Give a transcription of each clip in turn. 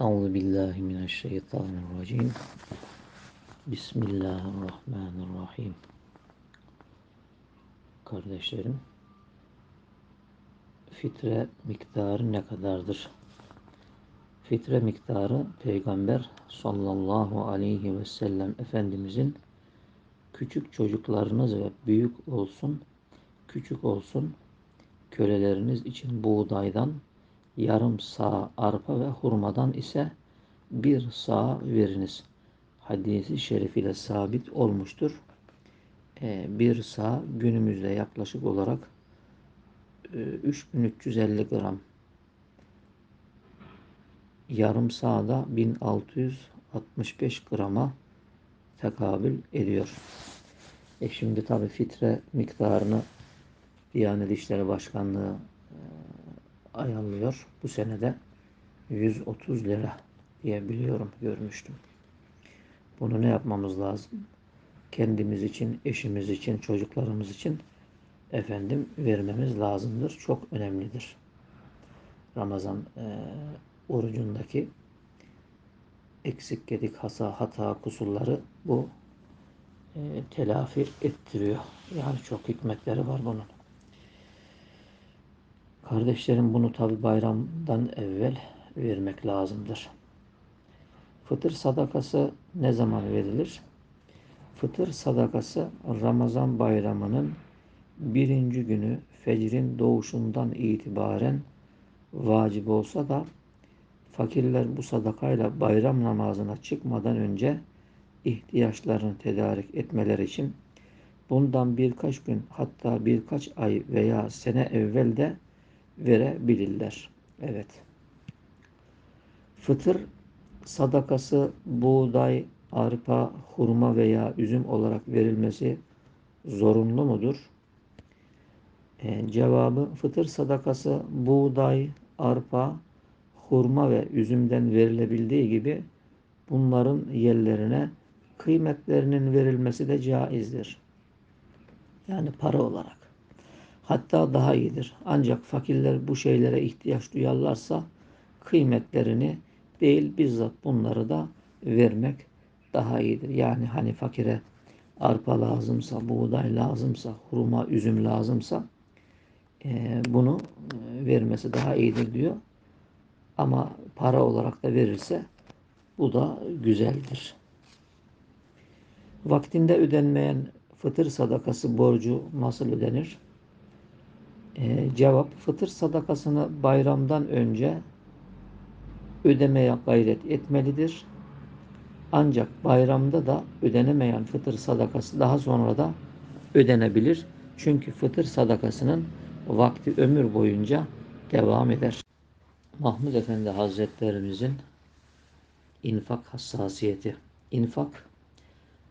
Euzu billahi mineşşeytanirracim. Bismillahirrahmanirrahim. Kardeşlerim, fitre miktarı ne kadardır? Fitre miktarı Peygamber sallallahu aleyhi ve sellem Efendimizin küçük çocuklarınız ve büyük olsun, küçük olsun köleleriniz için buğdaydan yarım sağ arpa ve hurmadan ise bir sağ veriniz. Hadisi şerif ile sabit olmuştur. Ee, bir sağ günümüzde yaklaşık olarak 3350 e, gram. Yarım sağda 1665 grama tekabül ediyor. E şimdi tabi fitre miktarını Diyanet İşleri Başkanlığı e, ayarlıyor. Bu senede 130 lira diye biliyorum, görmüştüm. Bunu ne yapmamız lazım? Kendimiz için, eşimiz için, çocuklarımız için efendim vermemiz lazımdır. Çok önemlidir. Ramazan e, orucundaki eksik gedik hata, hata kusurları bu e, telafi ettiriyor. Yani çok hikmetleri var bunun. Kardeşlerim bunu tabi bayramdan evvel vermek lazımdır. Fıtır sadakası ne zaman verilir? Fıtır sadakası Ramazan bayramının birinci günü fecrin doğuşundan itibaren vacip olsa da fakirler bu sadakayla bayram namazına çıkmadan önce ihtiyaçlarını tedarik etmeleri için bundan birkaç gün hatta birkaç ay veya sene evvel de verebilirler. Evet. Fıtır sadakası buğday, arpa, hurma veya üzüm olarak verilmesi zorunlu mudur? E, cevabı fıtır sadakası buğday, arpa, hurma ve üzümden verilebildiği gibi bunların yerlerine kıymetlerinin verilmesi de caizdir. Yani para olarak. Hatta daha iyidir. Ancak fakirler bu şeylere ihtiyaç duyarlarsa kıymetlerini değil bizzat bunları da vermek daha iyidir. Yani hani fakire arpa lazımsa, buğday lazımsa, hurma, üzüm lazımsa e, bunu e, vermesi daha iyidir diyor. Ama para olarak da verirse bu da güzeldir. Vaktinde ödenmeyen fıtır sadakası borcu nasıl ödenir? Ee, cevap fıtır sadakasını bayramdan önce ödemeye gayret etmelidir. Ancak bayramda da ödenemeyen fıtır sadakası daha sonra da ödenebilir. Çünkü fıtır sadakasının vakti ömür boyunca devam eder. Mahmud Efendi Hazretlerimizin infak hassasiyeti. İnfak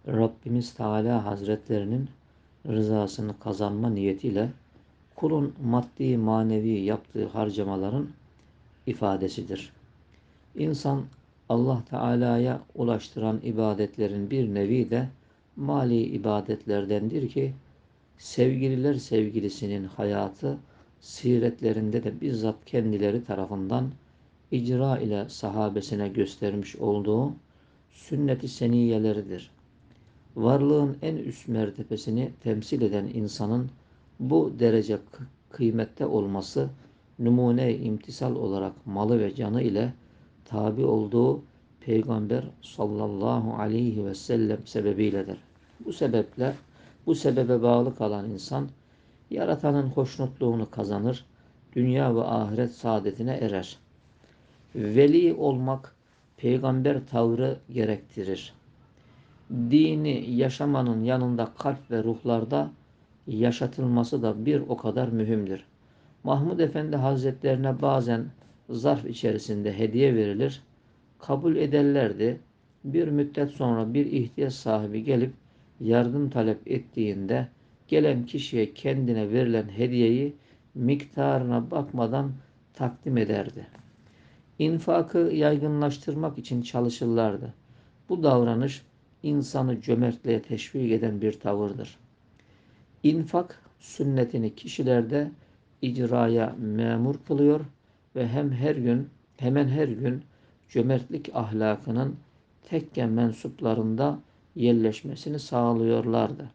Rabbimiz Teala Hazretlerinin rızasını kazanma niyetiyle kulun maddi manevi yaptığı harcamaların ifadesidir. İnsan Allah Teala'ya ulaştıran ibadetlerin bir nevi de mali ibadetlerdendir ki sevgililer sevgilisinin hayatı siretlerinde de bizzat kendileri tarafından icra ile sahabesine göstermiş olduğu sünnet-i seniyeleridir. Varlığın en üst mertebesini temsil eden insanın bu derece kıymette olması numune imtisal olarak malı ve canı ile tabi olduğu Peygamber sallallahu aleyhi ve sellem sebebiyledir. Bu sebeple bu sebebe bağlı kalan insan yaratanın hoşnutluğunu kazanır, dünya ve ahiret saadetine erer. Veli olmak peygamber tavrı gerektirir. Dini yaşamanın yanında kalp ve ruhlarda yaşatılması da bir o kadar mühimdir. Mahmud Efendi Hazretlerine bazen zarf içerisinde hediye verilir, kabul ederlerdi. Bir müddet sonra bir ihtiyaç sahibi gelip yardım talep ettiğinde gelen kişiye kendine verilen hediyeyi miktarına bakmadan takdim ederdi. İnfakı yaygınlaştırmak için çalışırlardı. Bu davranış insanı cömertliğe teşvik eden bir tavırdır. İnfak sünnetini kişilerde icraya memur kılıyor ve hem her gün hemen her gün cömertlik ahlakının tekke mensuplarında yerleşmesini sağlıyorlardı.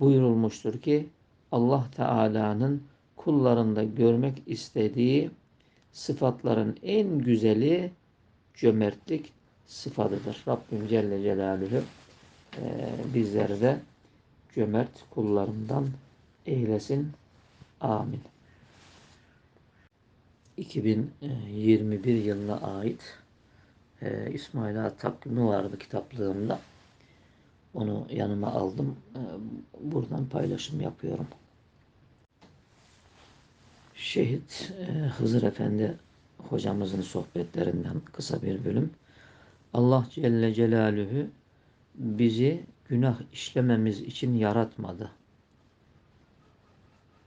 Buyurulmuştur ki Allah Teala'nın kullarında görmek istediği sıfatların en güzeli cömertlik sıfatıdır. Rabbim Celle Celaluhu e, bizleri de cömert kullarından eylesin. Amin. 2021 yılına ait e, İsmail Ağa takvimi vardı kitaplığımda. Onu yanıma aldım. E, buradan paylaşım yapıyorum. Şehit e, Hızır Efendi hocamızın sohbetlerinden kısa bir bölüm. Allah Celle Celaluhu bizi günah işlememiz için yaratmadı.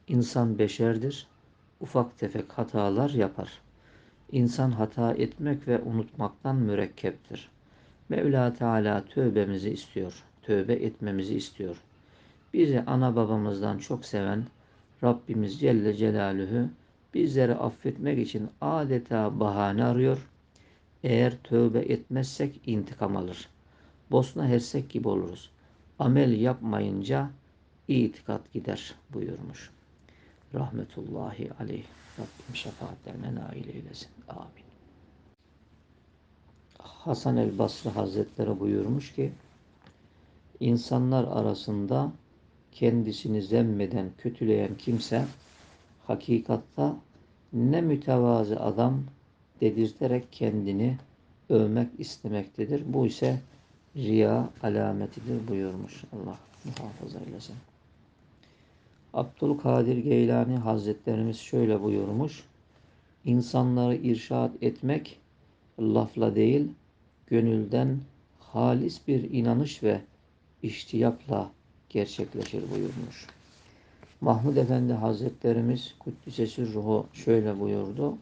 İnsan beşerdir. Ufak tefek hatalar yapar. İnsan hata etmek ve unutmaktan mürekkeptir. Mevla Teala tövbemizi istiyor. Tövbe etmemizi istiyor. Bizi ana babamızdan çok seven Rabbimiz Celle Celaluhu bizleri affetmek için adeta bahane arıyor. Eğer tövbe etmezsek intikam alır. Bosna Hersek gibi oluruz. Amel yapmayınca itikat gider buyurmuş. Rahmetullahi aleyh. Rabbim şefaatlerine nail eylesin. Amin. Hasan el Basri Hazretleri buyurmuş ki insanlar arasında kendisini zemmeden, kötüleyen kimse hakikatta ne mütevazı adam dedirterek kendini övmek istemektedir. Bu ise riya alametidir buyurmuş. Allah muhafaza eylesin. Abdülkadir Geylani Hazretlerimiz şöyle buyurmuş. İnsanları irşad etmek lafla değil, gönülden halis bir inanış ve iştiyakla gerçekleşir buyurmuş. Mahmud Efendi Hazretlerimiz Kuddisesi Ruhu şöyle buyurdu.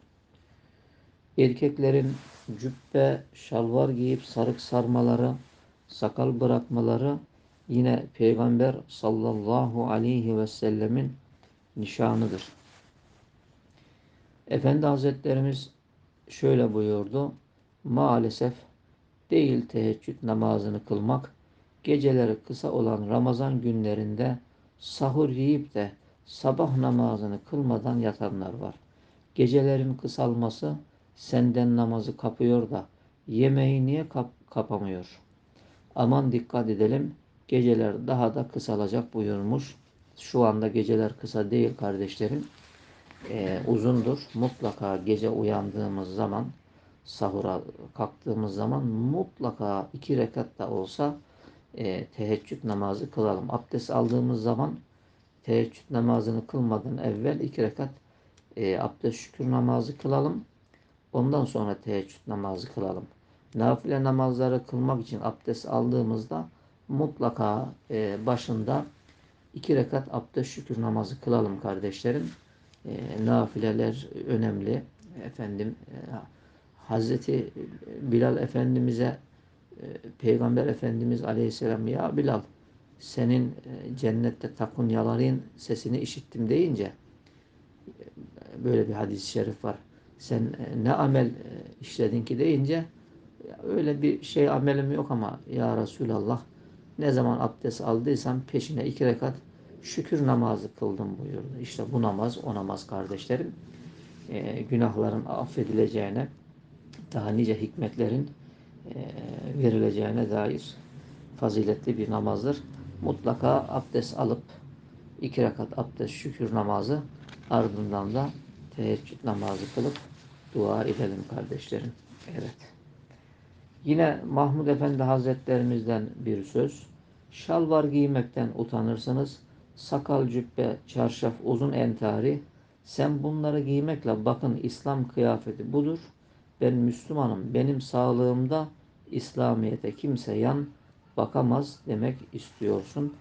Erkeklerin cübbe, şalvar giyip sarık sarmaları, sakal bırakmaları yine Peygamber sallallahu aleyhi ve sellemin nişanıdır. Efendi Hazretlerimiz şöyle buyurdu. Maalesef değil teheccüd namazını kılmak, geceleri kısa olan Ramazan günlerinde sahur yiyip de sabah namazını kılmadan yatanlar var. Gecelerin kısalması senden namazı kapıyor da yemeği niye kap kapamıyor? Aman dikkat edelim geceler daha da kısalacak buyurmuş. Şu anda geceler kısa değil kardeşlerim. Ee, uzundur. Mutlaka gece uyandığımız zaman sahura kalktığımız zaman mutlaka iki rekat da olsa e, teheccüd namazı kılalım. Abdest aldığımız zaman teheccüd namazını kılmadan evvel iki rekat e, abdest şükür namazı kılalım. Ondan sonra teheccüd namazı kılalım. Nafile namazları kılmak için abdest aldığımızda mutlaka e, başında iki rekat abdest şükür namazı kılalım kardeşlerim. E, nafileler önemli. Efendim e, Hazreti Bilal Efendimiz'e e, Peygamber Efendimiz Aleyhisselam ya Bilal senin e, cennette takunyaların sesini işittim deyince e, böyle bir hadis-i şerif var. Sen e, ne amel e, işledin ki deyince öyle bir şey amelim yok ama ya Resulallah ne zaman abdest aldıysam peşine iki rekat şükür namazı kıldım buyurdu. İşte bu namaz o namaz kardeşlerim. E, günahların affedileceğine daha nice hikmetlerin e, verileceğine dair faziletli bir namazdır. Mutlaka abdest alıp iki rekat abdest şükür namazı ardından da teheccüd namazı kılıp dua edelim kardeşlerim. Evet. Yine Mahmud Efendi Hazretlerimizden bir söz. Şalvar giymekten utanırsınız. Sakal, cübbe, çarşaf, uzun entari. Sen bunları giymekle bakın İslam kıyafeti budur. Ben Müslümanım. Benim sağlığımda İslamiyete kimse yan bakamaz demek istiyorsun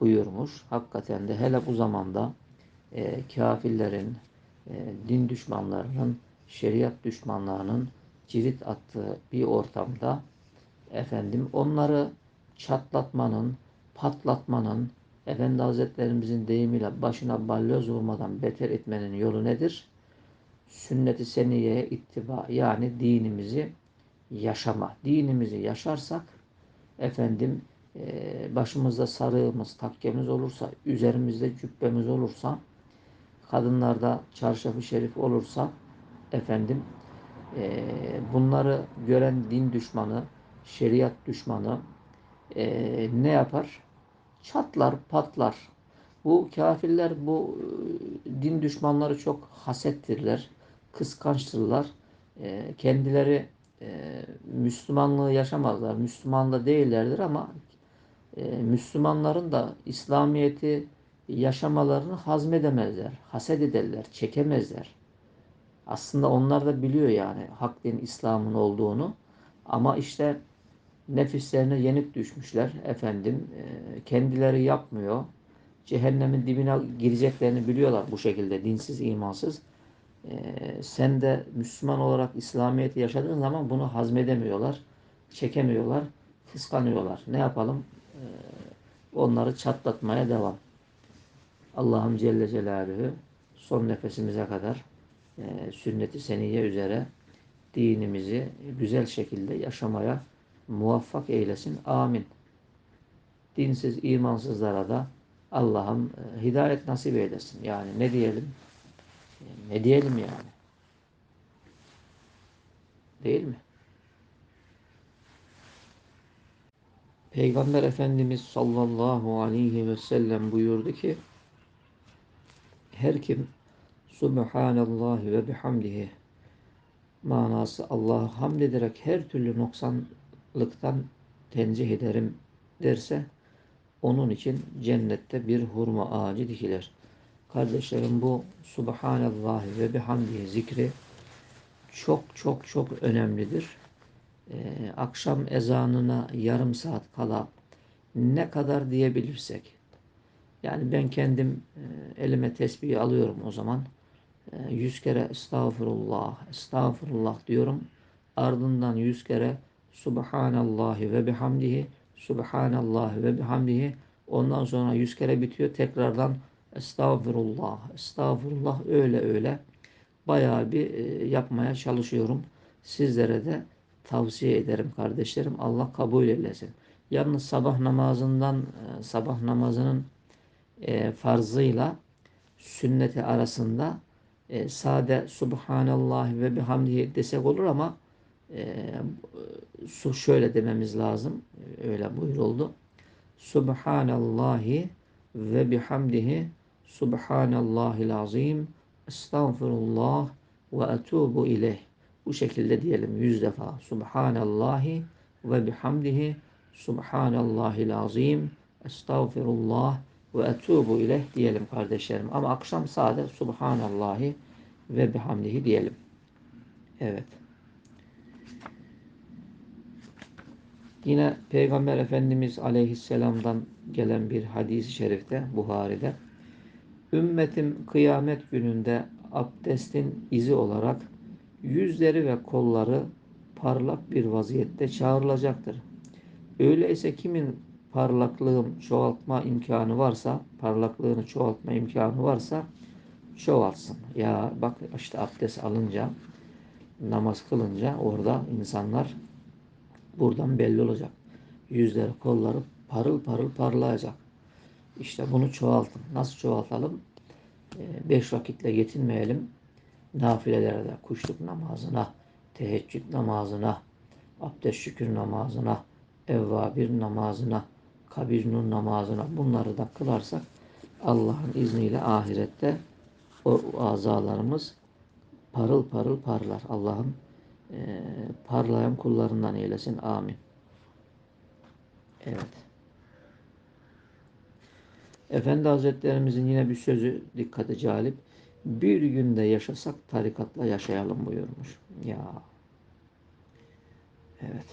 buyurmuş. Hakikaten de hele bu zamanda e, kafirlerin, e, din düşmanlarının, şeriat düşmanlarının cirit attığı bir ortamda efendim onları çatlatmanın, patlatmanın, Efendi Hazretlerimizin deyimiyle başına balyoz vurmadan beter etmenin yolu nedir? Sünnet-i seniyeye ittiba yani dinimizi yaşama. Dinimizi yaşarsak efendim e, başımızda sarığımız, takkemiz olursa, üzerimizde cübbemiz olursa, kadınlarda çarşafı şerif olursa efendim e, bunları gören din düşmanı, şeriat düşmanı e, ne yapar? Çatlar, patlar. Bu kafirler, bu e, din düşmanları çok hasettirler, kıskançtırlar. E, kendileri e, Müslümanlığı yaşamazlar. Müslüman da değillerdir ama e, Müslümanların da İslamiyet'i yaşamalarını hazmedemezler. Haset ederler, çekemezler. Aslında onlar da biliyor yani hak din İslam'ın olduğunu. Ama işte nefislerine yenik düşmüşler efendim. E, kendileri yapmıyor. Cehennemin dibine gireceklerini biliyorlar bu şekilde dinsiz, imansız. E, sen de Müslüman olarak İslamiyet'i yaşadığın zaman bunu hazmedemiyorlar, çekemiyorlar, kıskanıyorlar. Ne yapalım? E, onları çatlatmaya devam. Allah'ım Celle Celaluhu son nefesimize kadar e, sünnet-i seniye üzere dinimizi güzel şekilde yaşamaya muvaffak eylesin. Amin. Dinsiz, imansızlara da Allah'ım e, hidayet nasip eylesin. Yani ne diyelim? E, ne diyelim yani? Değil mi? Peygamber Efendimiz sallallahu aleyhi ve sellem buyurdu ki her kim Subhanallah ve bihamdihi manası Allah'a hamd ederek her türlü noksanlıktan tenzih ederim derse onun için cennette bir hurma ağacı dikilir. Kardeşlerim bu Subhanallah ve bihamdihi zikri çok çok çok önemlidir. Ee, akşam ezanına yarım saat kala ne kadar diyebilirsek yani ben kendim e, elime tesbihi alıyorum o zaman. E, yüz kere estağfurullah, estağfurullah diyorum. Ardından yüz kere Subhanallahi ve bihamdihi, Subhanallahi ve bihamdihi. Ondan sonra yüz kere bitiyor. Tekrardan estağfurullah, estağfurullah öyle öyle. Bayağı bir e, yapmaya çalışıyorum. Sizlere de tavsiye ederim kardeşlerim. Allah kabul eylesin. Yalnız sabah namazından, sabah namazının e, farzıyla sünneti arasında e, sade Subhanallah ve bihamdihi desek olur ama e, şöyle dememiz lazım. Öyle buyuruldu. Subhanallahi ve bihamdihi Subhanallahil azim Estağfurullah ve etubu ileyh. Bu şekilde diyelim yüz defa. Subhanallahi ve bihamdihi Subhanallahil azim Estağfirullah ve etubu ile diyelim kardeşlerim. Ama akşam sade Subhanallahi ve bihamdihi diyelim. Evet. Yine Peygamber Efendimiz Aleyhisselam'dan gelen bir hadis-i şerifte Buhari'de Ümmetim kıyamet gününde abdestin izi olarak yüzleri ve kolları parlak bir vaziyette çağrılacaktır. Öyleyse kimin parlaklığım çoğaltma imkanı varsa, parlaklığını çoğaltma imkanı varsa çoğaltsın. Ya bak işte abdest alınca, namaz kılınca orada insanlar buradan belli olacak. Yüzleri, kolları parıl parıl parlayacak. İşte bunu çoğaltın. Nasıl çoğaltalım? Ee, beş vakitle yetinmeyelim. Nafilelerde, kuşluk namazına, teheccüd namazına, abdest şükür namazına, evvabir namazına, kabir nur namazına bunları da kılarsak Allah'ın izniyle ahirette o azalarımız parıl parıl parlar. Allah'ın e, parlayan kullarından eylesin. Amin. Evet. Efendi Hazretlerimizin yine bir sözü dikkate calip. Bir günde yaşasak tarikatla yaşayalım buyurmuş. Ya. Evet.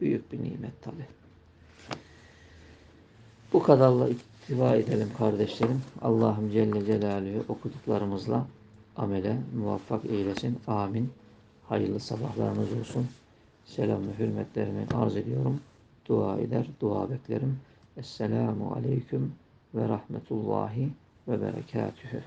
Büyük bir nimet tabi. Bu kadarla iktiva edelim kardeşlerim. Allah'ım Celle Celaluhu okuduklarımızla amele muvaffak eylesin. Amin. Hayırlı sabahlarınız olsun. Selam ve hürmetlerimi arz ediyorum. Dua eder, dua beklerim. Esselamu Aleyküm ve Rahmetullahi ve Berekatühü.